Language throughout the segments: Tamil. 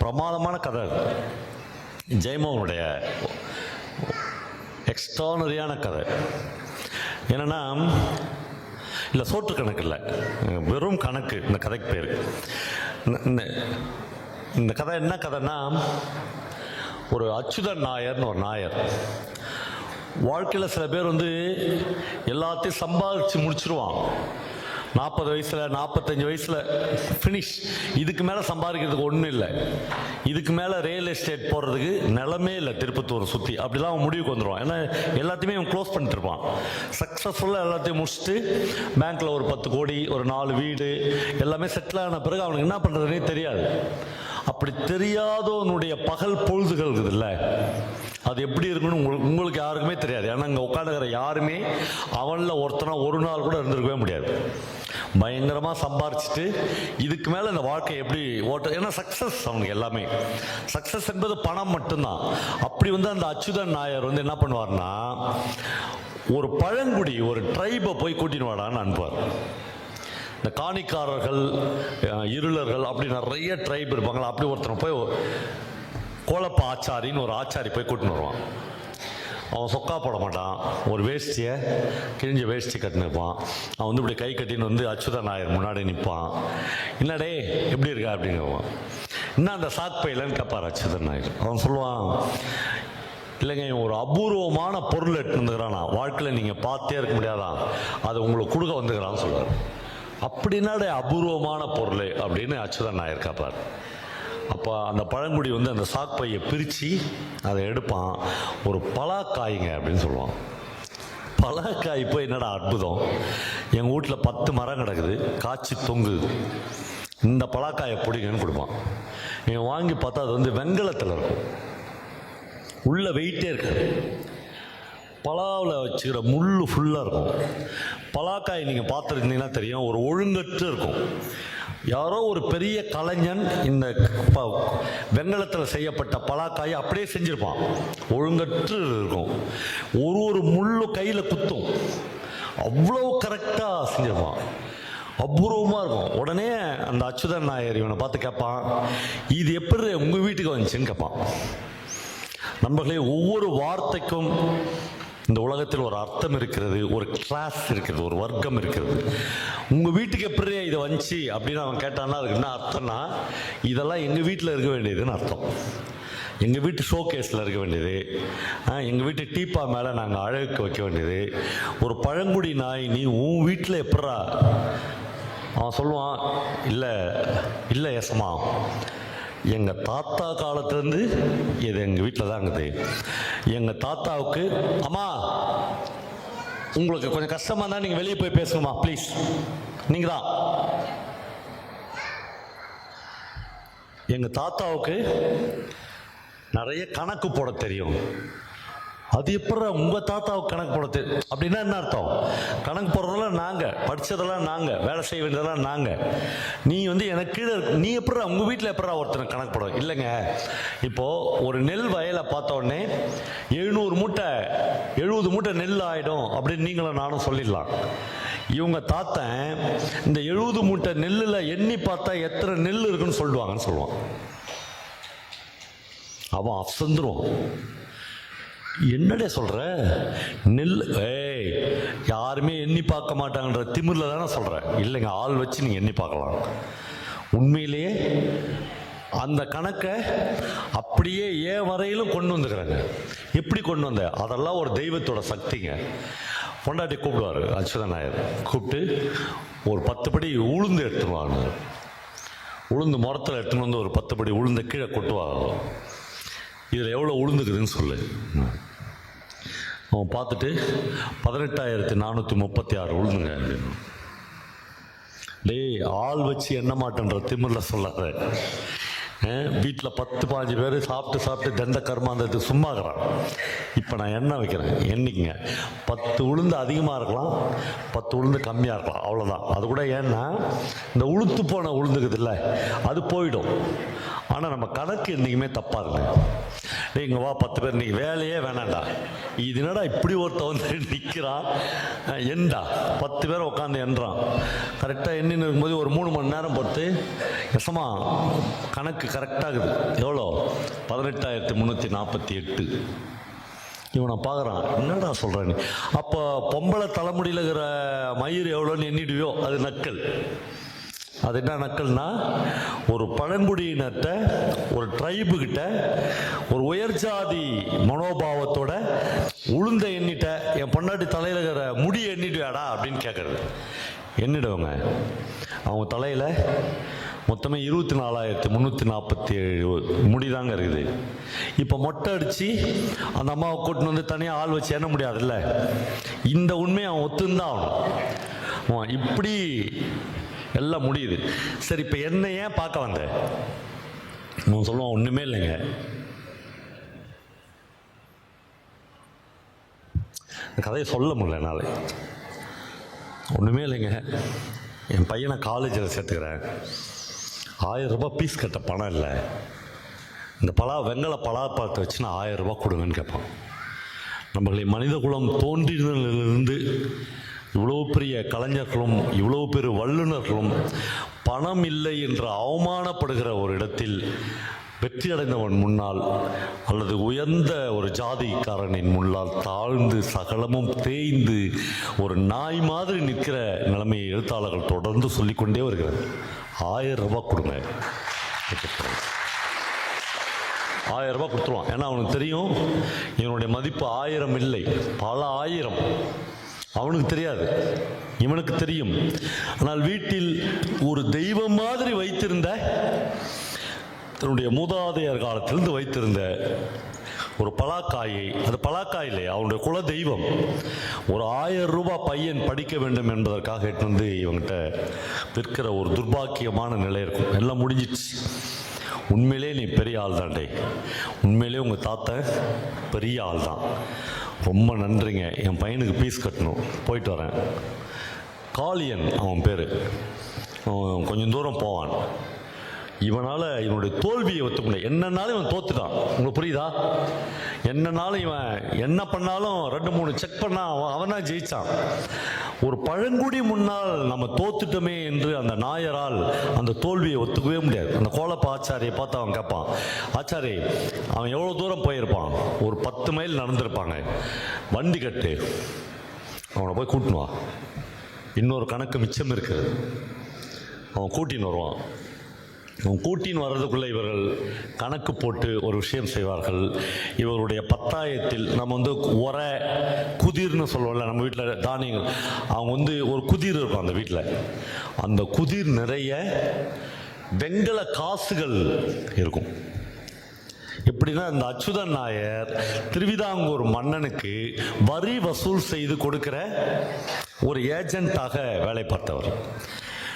பிரமாதமான கதை ஜெயமோகனுடைய எக்ஸ்ட்ரானரியான கதை. என்னன்னா இல்லை சோற்று கணக்கு இல்லை. வெறும் கணக்கு இந்த கதைக்கு பேர். இந்த- இந்த இந்த கதை என்ன கதைன்னா ஒரு அச்சுதன் நாயர்னு ஒரு நாயர். வாழ்க்கையில் சில பேர் வந்து எல்லாத்தையும் சம்பாதிச்சு முடிச்சிருவான். நாற்பது வயசில் நாற்பத்தஞ்சு வயசில் ஃபினிஷ் இதுக்கு மேலே சம்பாதிக்கிறதுக்கு ஒன்றும் இல்லை. இதுக்கு மேலே ரியல் எஸ்டேட் போகிறதுக்கு நிலமே இல்லை திருப்பத்தூர் சுற்றி அப்படிலாம் அவன் முடிவுக்கு வந்துடுவான் ஏன்னா எல்லாத்தையுமே அவன் க்ளோஸ் பண்ணிட்டு இருப்பான். சக்ஸஸ்ஃபுல்லாக எல்லாத்தையும் முடிச்சுட்டு பேங்க்கில் ஒரு பத்து கோடி ஒரு நாலு வீடு எல்லாமே செட்டில் ஆன பிறகு அவனுக்கு என்ன பண்ணுறதுனே தெரியாது. அப்படி தெரியாதவனுடைய பகல் பொழுதுகள் இருக்குதுல்ல. அது எப்படி இருக்குன்னு உங்களுக்கு உங்களுக்கு யாருக்குமே தெரியாது. ஏன்னா இங்கே உட்காந்துக்கிற யாருமே அவனில் ஒருத்தனா ஒரு நாள் கூட இருந்திருக்கவே முடியாது. பயங்கரமாக சம்பாரிச்சிட்டு இதுக்கு மேலே இந்த வாழ்க்கை எப்படி ஓட்ட ஏன்னா சக்ஸஸ் அவனுக்கு எல்லாமே. சக்ஸஸ் என்பது பணம் மட்டும்தான். அப்படி வந்து அந்த அச்சுதன் நாயர் வந்து என்ன பண்ணுவார்னா ஒரு பழங்குடி ஒரு ட்ரைபை போய் கூட்டின்னு வாடான்னு அனுப்புவார். இந்த காணிக்காரர்கள் இருளர்கள் அப்படி நிறைய ட்ரைப் இருப்பாங்களா அப்படி ஒருத்தனை போய் கோலப்ப ஆச்சாரின்னு ஒரு ஆச்சாரி போய் கூட்டின்னு வருவான். அவன் சொக்கா போட மாட்டான். ஒரு வேஷ்டியை கிழிஞ்ச வேஷ்டி கட்டின்னு இருப்பான். அவன் வந்து இப்படி கை கட்டின்னு வந்து அச்சுதா நாயர் முன்னாடி நிற்பான் என்னடே எப்படி இருக்கா? அப்படிங்குவான் என்ன அந்த சாக் பையிலன்னு கேட்பார் அச்சுதன் நாயர் அவன் சொல்லுவான் இல்லைங்க இவன் ஒரு அபூர்வமான பொருள் எடுத்துருந்துக்கிறானா வாழ்க்கையில் நீங்கள் பார்த்தே இருக்க முடியாதான் அது உங்களுக்கு கொடுக்க வந்துக்கிறான்னு சொல்லுவார். அப்படின்னாடே அபூர்வமான பொருள் அப்படின்னு அச்சுதன் நாயர் கேட்பார் அப்போ அந்த பழங்குடி வந்து அந்த சாக் பையை பிரித்து அதை எடுப்பான். ஒரு பலாக்காய்ங்க அப்படின்னு சொல்லுவான். பலாக்காய் போய் என்னடா அற்புதம். எங்கள் வீட்டில் பத்து மரம் கிடக்குது. காய்ச்சி தொங்குது இந்த பலாக்காயை பிடிங்கன்னு கொடுப்பான். இவன் வாங்கி பார்த்தா அது வந்து வெங்கலத்தில் இருக்கும். உள்ள வெயிட்டே இருக்காது. பலாவில் வச்சுக்கிற முள் ஃபுல்லாக இருக்கும். பலாக்காய் நீங்கள் பார்த்துருந்தீங்கன்னா தெரியும். ஒரு ஒழுங்கற்று இருக்கும். யாரோ ஒரு பெரிய கலைஞன் இந்த ப- வெங்கலத்தில் செய்யப்பட்ட பலாக்காயை அப்படியே செஞ்சிருப்பான். ஒழுங்கற்று இருக்கும். ஒரு ஒரு முள்ளு கையில் குத்தும். அவ்வளோ கரெக்டாக செஞ்சிருப்பான். அபூர்வமாக இருக்கும். உடனே அந்த அச்சுதன் நாயர் இவனை பார்த்து கேட்பான் இது எப்படி உங்கள் வீட்டுக்கு வந்துச்சுன்னு கேட்பான். நண்பர்களே ஒவ்வொரு வார்த்தைக்கும் இந்த உலகத்தில் ஒரு அர்த்தம் இருக்கிறது ஒரு கிளாஸ் இருக்கிறது ஒரு வர்க்கம் இருக்கிறது. உங்கள் வீட்டுக்கு எப்படி இதை வந்துச்சு அப்படின்னு அவன் கேட்டான்னா அதுக்கு என்ன அர்த்தம்னா இதெல்லாம் எங்கள் வீட்டில் இருக்க வேண்டியதுன்னு அர்த்தம். எங்கள் வீட்டு ஷோகேஸில் இருக்க வேண்டியது. எங்கள் வீட்டு டீப்பா மேலே நாங்கள் அழகுக்கு வைக்க வேண்டியது. ஒரு பழங்குடி நாய் நீ உன் வீட்டில் எப்படா அவன் சொல்லுவான் இல்லை இல்லை எசமா. எங்கள் தாத்தா காலத்துலேருந்து இது எங்கள் வீட்டில் தான் இருக்குது. எங்கள் தாத்தாவுக்கு அம்மா உங்களுக்கு கொஞ்சம் கஷ்டமாக இருந்தால் நீங்கள் வெளியே போய் பேசணுமா ப்ளீஸ் நீங்கள் தான் எங்கள் தாத்தாவுக்கு நிறைய கணக்கு போட தெரியும். அது எப்படி உங்கள் தாத்தாவுக்கு கணக்கு போடுறது? அப்படின்னா என்ன அர்த்தம்? கணக்கு போடுறதெல்லாம் நாங்கள் படித்ததெல்லாம் நாங்கள் வேலை செய்ய வேண்டியதெல்லாம் நாங்கள் நீ வந்து எனக்கு கீழே நீ எப்படி உங்கள் வீட்டில் எப்படா ஒருத்தனை கணக்கு போட இல்லைங்க. இப்போது ஒரு நெல் வயலை பார்த்த உடனே எழுநூறு மூட்டை எழுபது மூட்டை நெல் ஆகிடும் அப்படின்னு நீங்களும் நானும் சொல்லிடலாம். இவங்க தாத்தன் இந்த எழுபது மூட்டை நெல்லில் எண்ணி பார்த்தா எத்தனை நெல் இருக்குன்னு சொல்லுவாங்கன்னு சொல்லுவான். அவன் அசந்துருவான். என்னடே சொல்கிற நெல் ஏய் யாருமே எண்ணி பார்க்க மாட்டாங்கன்ற திமிரில் தானே சொல்கிறேன் இல்லைங்க ஆள் வச்சு நீங்கள் எண்ணி பார்க்கலாம். உண்மையிலேயே அந்த கணக்கை அப்படியே ஏன் வரையிலும் கொண்டு வந்துக்கிறாங்க. எப்படி கொண்டு வந்த? அதெல்லாம் ஒரு தெய்வத்தோட சக்திங்க. பொண்டாட்டி கூப்பிடுவார் அச்சுதா நாயர். கூப்பிட்டு ஒரு பத்து படி உளுந்து எடுத்துருவாங்க உளுந்து முரத்தில் எடுத்துன்னு வந்து ஒரு பத்து படி உளுந்த கீழே கொட்டுவாங்க. இதில் எவ்வளோ உளுந்துக்குதுன்னு சொல்லு. அவன் பார்த்துட்டு பதினெட்டாயிரத்தி நானூற்றி முப்பத்தி ஆறு உளுந்துங்க. டேய் ஆள் வச்சு என்ன மாட்டேன்ற திமிரில் சொல்லாத. வீட்டில் பத்து பாஞ்சு பேர் சாப்பிட்டு சாப்பிட்டு தண்ட கர்மாந்தத்துக்கு சும்மாகிறான் இப்போ நான் எண்ணெய் வைக்கிறேன்? என்னைக்குங்க? பத்து உளுந்து அதிகமாக இருக்கலாம் பத்து உளுந்து கம்மியாக இருக்கலாம் அவ்வளோதான் அது கூட ஏன்னா இந்த உளுத்து போன உளுந்துக்குது இல்லை அது போயிடும். ஆனால் நம்ம கணக்கு என்றைக்குமே தப்பாக இருக்குது நீங்கள் வா பத்து பேர் நீ வேலையே வேணாண்டா. இது என்னடா இப்படி ஒருத்த வந்து நிற்கிறான் எண்டா பத்து பேர் உட்காந்து எண்றான் கரெக்டாக எண்ணின்னு இருக்கும்போது ஒரு மூணு மணி நேரம் பொறுத்து எசமா கணக்கு கரெக்டாகுது எவ்வளோ? பதினெட்டாயிரத்தி முந்நூற்றி நாற்பத்தி எட்டு. இவனை பார்க்குறான். என்னடா சொல்கிறேன்னு நீ? அப்போ பொம்பளை தலைமுடியில் இருக்கிற மயிர் எவ்வளோன்னு எண்ணிடுவியோ? அது நக்கல். அது என்ன நக்கல்னா ஒரு பழங்குடியினர்கிட்ட ஒரு ட்ரைபு கிட்ட ஒரு உயர் ஜாதி மனோபாவத்தோட உளுந்த எண்ணிட்ட என் பொண்டாட்டி தலையில் இருக்கிற முடி எண்ணிடுவாடா அப்படின்னு கேட்கறது எண்ணிடுவாங்க அவங்க தலையில் மொத்தமே இருபத்தி நாலாயிரத்தி முந்நூற்றி நாற்பத்தி ஏழு முடிதாங்க இருக்குது. இப்போ மொட்டை அடித்து அந்த அம்மாவை கூட்டின்னு வந்து தனியாக ஆள் வச்சு எண்ண முடியாதுல்ல? இந்த உண்மையை அவன் ஒத்துந்தான். ஆகணும் அவன் இப்படி எல்லாம் முடியுது. சரி இப்போ என்ன ஏன் பார்க்க வந்த? அவன் சொல்லுவான் ஒன்றுமே இல்லைங்க. கதையை சொல்ல முடியல என்னால். ஒன்றுமே இல்லைங்க. என் பையனை காலேஜில் சேர்த்துக்கிறேன். ஆயிரம் ரூபாய் ஃபீஸ் கட்ட பணம் இல்லை. இந்த பலா வெங்கல பலாப்பழத்தை வச்சு நான் ஆயிரம் ரூபாய் கொடுங்கன்னு கேட்பான். நம்மளை மனித குலம் தோன்றினதிலிருந்து இவ்வளோ பெரிய கலைஞர்களும் இவ்வளோ பெரிய வல்லுநர்களும் பணம் இல்லை என்று அவமானப்படுகிற ஒரு இடத்தில் வெற்றி அடைந்தவன் முன்னால் அல்லது உயர்ந்த ஒரு ஜாதிக்காரனின் முன்னால் தாழ்ந்து சகலமும் தேய்ந்து ஒரு நாய் மாதிரி நிற்கிற நிலைமையை எழுத்தாளர்கள் தொடர்ந்து சொல்லிக்கொண்டே வருகிறது ஆயிரம் ரூபாய் கொடுங்க. ஆயிரம் ரூபாய் கொடுத்துருவான். ஏன்னா அவனுக்கு தெரியும் இவனுடைய மதிப்பு ஆயிரம் இல்லை பல ஆயிரம். அவனுக்கு தெரியாது. இவனுக்கு தெரியும். ஆனால் வீட்டில் ஒரு தெய்வம் மாதிரி வைத்திருந்த தன்னுடைய மூதாதையர் காலத்திலிருந்து வைத்திருந்த ஒரு பலாக்காயை அது பலாக்காய் இல்லை அவனுடைய குல தெய்வம் ஒரு ஆயிரம் ரூபாய் பையன் படிக்க வேண்டும் என்பதற்காக எட்டு வந்து இவங்கிட்ட விற்கிற ஒரு துர்பாக்கியமான நிலை இருக்கும். எல்லாம் முடிஞ்சிச்சு உண்மையிலே நீ பெரிய ஆள் தான்டே உண்மையிலே உங்கள் தாத்தன் பெரிய ஆள் தான் ரொம்ப நன்றிங்க. என் பையனுக்கு பீஸ் கட்டணும். போயிட்டு வரேன். காளியன் அவன் பேர். அவன் கொஞ்சம் தூரம் போவான். இவனால் இவனுடைய தோல்வியை ஒத்துக்க முடியாது என்னன்னாலும் இவன் தோத்துட்டான். உங்களுக்கு புரியுதா? என்னன்னாலும் இவன் என்ன பண்ணாலும் ரெண்டு மூணு செக் பண்ணா அவன் அவனா ஜெயிச்சான். ஒரு பழங்குடி முன்னால் நம்ம தோத்துட்டோமே என்று அந்த நாயரால் அந்த தோல்வியை ஒத்துக்கவே முடியாது. அந்த கோலப்ப ஆச்சாரியை பார்த்து அவன் கேட்பான். ஆச்சாரி அவன் எவ்வளோ தூரம் போயிருப்பான்? ஒரு பத்து மைல் நடந்திருப்பாங்க. வண்டி கட்டு. அவனை போய் கூட்டினுவான் இன்னொரு கணக்கு மிச்சம் இருக்குது. அவன் கூட்டின்னு வருவான். கூட்டின் வர்றதுக்குள்ளே இவர்கள் கணக்கு போட்டு ஒரு விஷயம் செய்வார்கள். இவர்களுடைய பத்தாயத்தில் நம்ம வந்து உர குதிர்னு சொல்லுவோம்ல நம்ம வீட்டில் தானியங்கள். அவங்க வந்து ஒரு குதிர் இருக்கும் அந்த வீட்டில் அந்த குதிர் நிறைய வெங்கல காசுகள் இருக்கும். எப்படின்னா இந்த அச்சுதன் நாயர் திருவிதாங்கூர் மன்னனுக்கு வரி வசூல் செய்து கொடுக்கிற ஒரு ஏஜென்ட்டாக வேலை பார்த்தவர்.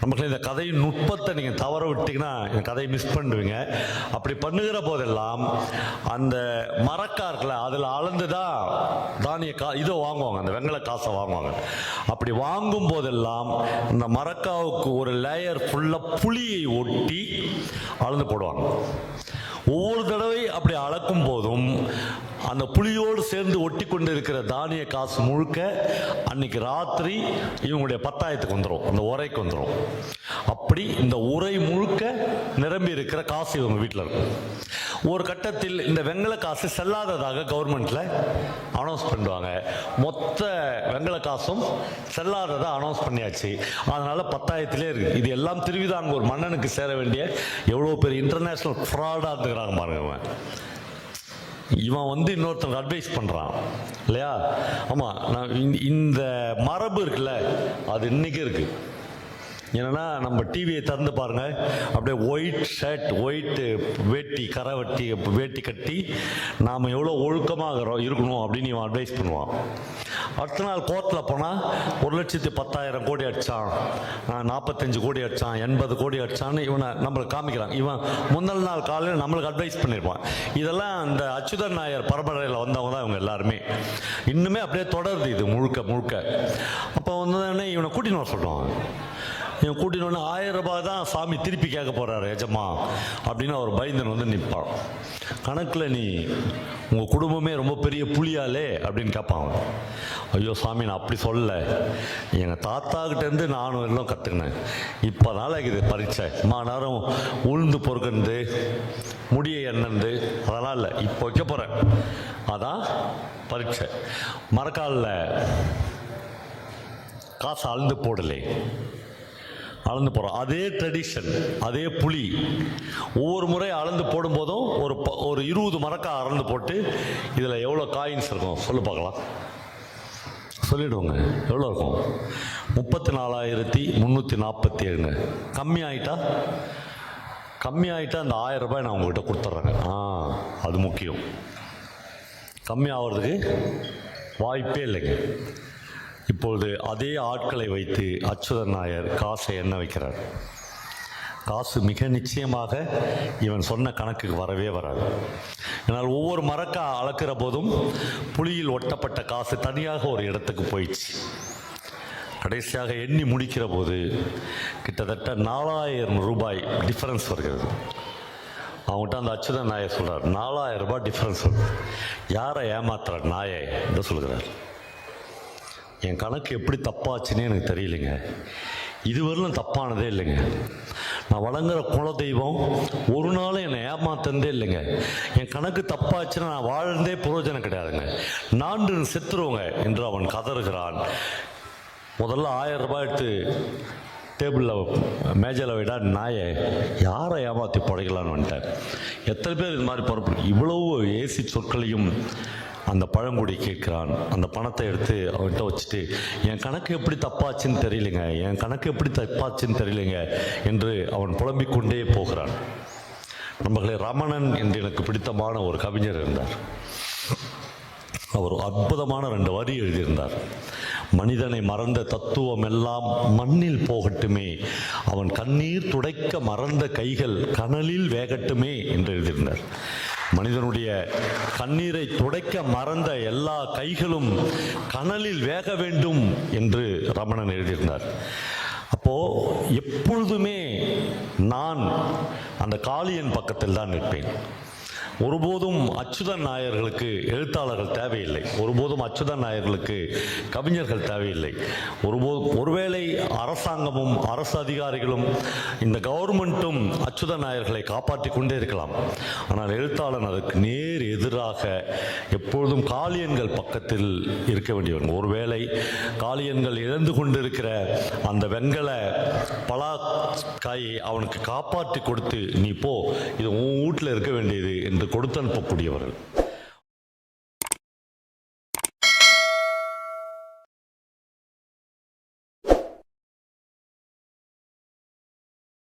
நமக்கு இந்த கதையின் நுட்பத்தை நீங்கள் தவற விட்டீங்கன்னா இந்த கதையை மிஸ் பண்ணுவீங்க. அப்படி பண்ணுகிற போதெல்லாம் அந்த மரக்கார்களை அதில் அளந்து தான் தானிய கா இதை வாங்குவாங்க அந்த வெங்கல காசை வாங்குவாங்க. அப்படி வாங்கும் போதெல்லாம் இந்த மரக்காவுக்கு ஒரு லேயர் ஃபுல்லாக புளியை ஒட்டி அளந்து போடுவாங்க. ஒவ்வொரு தடவை அப்படி அளக்கும் போதும் அந்த புளியோடு சேர்ந்து ஒட்டி கொண்டு இருக்கிற தானிய காசு முழுக்க அன்னைக்கு ராத்திரி இவங்களுடைய பத்தாயத்துக்கு வந்துடும் அந்த உரைக்கு வந்துடும் அப்படி இந்த உரை முழுக்க நிரம்பி இருக்கிற காசு இவங்க வீட்டில் இருக்கும். ஒரு கட்டத்தில் இந்த வெங்கல காசு செல்லாததாக கவர்மெண்ட்ல அனௌன்ஸ் பண்ணுவாங்க. மொத்த வெங்கல காசும் செல்லாததாக அனௌன்ஸ் பண்ணியாச்சு. அதனால பத்தாயிரத்திலே இருக்கு. இது எல்லாம் திருவிதாங்கூர் மன்னனுக்கு சேர வேண்டிய எவ்வளோ பெரிய இன்டர்நேஷனல் ஃப்ராடாக இருந்துக்கிறாங்க பாருங்க இவன். வந்து இன்னொருத்தனுக்கு அட்வைஸ் பண்ணுறான் இல்லையா ஆமாம் நான் இந்த- இந்த மரபு இருக்குல்ல அது இன்றைக்கும் இருக்குது என்னன்னா நம்ம டிவியை திறந்து பாருங்க. அப்படியே ஒயிட் ஷர்ட் ஒயிட் வேட்டி கரை வெட்டி வேட்டி கட்டி நாம் எவ்வளோ ஒழுக்கமாக இருக்கணும் அப்படின்னு இவன் அட்வைஸ் பண்ணுவான். அடுத்த நாள் கோர்ட்டில் போனால் ஒரு லட்சத்தி பத்தாயிரம் கோடி அடிச்சான். நாற்பத்தஞ்சு கோடி அடிச்சான் எண்பது கோடி அடிச்சான்னு இவனை நம்மளுக்கு காமிக்கிறான். இவன் முந்தல் நாள் காலையில் நம்மளுக்கு அட்வைஸ் பண்ணியிருப்பான் இதெல்லாம் அந்த அச்சுதன் நாயர் பரம்பரையில் வந்தவங்க தான் இவங்க எல்லாருமே. இன்னுமே அப்படியே தொடருது இது முழுக்க முழுக்க. அப்போ வந்து இவனை கூட்டின்னு வர சொல்கிறான் இவன் கூட்டினோடனே ஆயிரம் ரூபாய் தான் சாமி திருப்பி கேட்க போகிறாரு எஜமா அப்படின்னு அவர் பயந்தன் வந்து நிற்பான். கணக்கில் நீ உங்கள் குடும்பமே ரொம்ப பெரிய புலியாலே அப்படின்னு கேட்பான் ஐயோ சாமி நான் அப்படி சொல்லல. எங்கள் தாத்தாக்கிட்டேருந்து நானும் எல்லாம் கற்றுக்கினேன் இப்போ நாளைக்கு இது பரீட்சை. மா நேரம் உளுந்து பொறுக்கிறது முடியை எண்ணந்து அதெல்லாம் இல்லை. இப்போ வைக்க போகிறேன் அதான் பரீட்சை. மரக்காலில் காசு அழுந்து போடலே. அளந்து போகிறோம் அதே ட்ரெடிஷன் அதே புளி ஒவ்வொரு முறை அளந்து போடும்போதும் ஒரு ப- ஒரு இருபது மரக்கா அளந்து போட்டு இதில் எவ்வளோ காயின்ஸ் இருக்கும்? சொல்லு பார்க்கலாம். சொல்லிடுவோங்க. எவ்வளோ இருக்கும்? முப்பத்தி நாலாயிரத்தி முந்நூற்றி நாற்பத்தி ஏழுங்க. கம்மி ஆகிட்டா கம்மி ஆகிட்டா அந்த ஆயிரம் ரூபாய் நான் உங்கள்கிட்ட கொடுத்துட்றேங்க. ஆ அது முக்கியம். கம்மி ஆகிறதுக்கு வாய்ப்பே இல்லைங்க. இப்பொழுது அதே ஆட்களை வைத்து அச்சுதன் நாயர் காசை எண்ண வைக்கிறார். காசு மிக நிச்சயமாக இவன் சொன்ன கணக்குக்கு வரவே வராது. ஆனால் ஒவ்வொரு மரக்கா அளக்கிற போதும் புளியில் ஒட்டப்பட்ட காசு தனியாக ஒரு இடத்துக்கு போயிடுச்சு. கடைசியாக எண்ணி முடிக்கிற போது கிட்டத்தட்ட நாலாயிரம் ரூபாய் டிஃபரன்ஸ் வருகிறது. அவங்ககிட்ட அந்த அச்சுதன் நாயை சொல்கிறார் நாலாயிரம் ரூபாய் டிஃப்ரென்ஸ் வருது. யாரை ஏமாத்துறார் நாயை? என்று சொல்கிறார். என் கணக்கு எப்படி தப்பாச்சுன்னு எனக்கு தெரியலைங்க. இதுவரையிலும் தப்பானதே இல்லைங்க. நான் வழங்குற குலதெய்வம் ஒரு நாளும் என்னை ஏமாத்தந்தே இல்லைங்க. என் கணக்கு தப்பாச்சுன்னா நான் வாழ்ந்தே பிரயோஜனம் கிடையாதுங்க. நான்கு செத்துருவோங்க. என்று அவன் கதறுகிறான். முதல்ல ஆயிரம் ரூபாய் எடுத்து டேபிளில் மேஜையில் விடா நாயை யாரை ஏமாற்றி படைக்கலான்னு வந்துட்டேன் எத்தனை பேர் இது மாதிரி பொறுப்பு? இவ்வளவு ஏசி சொற்களையும் அந்த பழங்குடி கேட்குறான். அந்த பணத்தை எடுத்து அவன்கிட்ட வச்சுட்டு என் கணக்கு எப்படி தப்பாச்சுன்னு தெரியலைங்க. என் கணக்கு எப்படி தப்பாச்சுன்னு தெரியலைங்க என்று அவன் புலம்பிக் கொண்டே போகிறான். நம்மளே ரமணன் என்று எனக்கு பிடித்தமான ஒரு கவிஞர் இருந்தார். அவர் அற்புதமான ரெண்டு வரி எழுதியிருந்தார். மனிதனை மறந்த தத்துவம் எல்லாம் மண்ணில் போகட்டுமே. அவன் கண்ணீர் துடைக்க மறந்த கைகள் கனலில் வேகட்டுமே என்று எழுதியிருந்தார். மனிதனுடைய கண்ணீரை துடைக்க மறந்த எல்லா கைகளும் கனலில் வேக வேண்டும் என்று ரமணன் எழுதியிருந்தார். அப்போ எப்பொழுதுமே நான் அந்த காளியன் பக்கத்தில் தான் நிற்பேன். ஒருபோதும் அச்சுதன் நாயர்களுக்கு எழுத்தாளர்கள் தேவையில்லை. ஒருபோதும் அச்சுதன் நாயர்களுக்கு கவிஞர்கள் தேவையில்லை. ஒருபோது ஒருவேளை அரசாங்கமும் அரசு அதிகாரிகளும் இந்த கவர்மெண்ட்டும் அச்சுதன் நாயர்களை காப்பாற்றி கொண்டே இருக்கலாம். ஆனால் எழுத்தாளன் அதற்கு நேர் எதிராக எப்பொழுதும் காளியன்கள் பக்கத்தில் இருக்க வேண்டியவன். ஒருவேளை காளியன்கள் இழந்து கொண்டிருக்கிற அந்த வெண்கல பலா காயை அவனுக்கு காப்பாற்றி கொடுத்து நீ போ இது உன் வீட்டில் இருக்க வேண்டியது என்று கொடுத்து அனுப்பக்கூடியவர்கள்.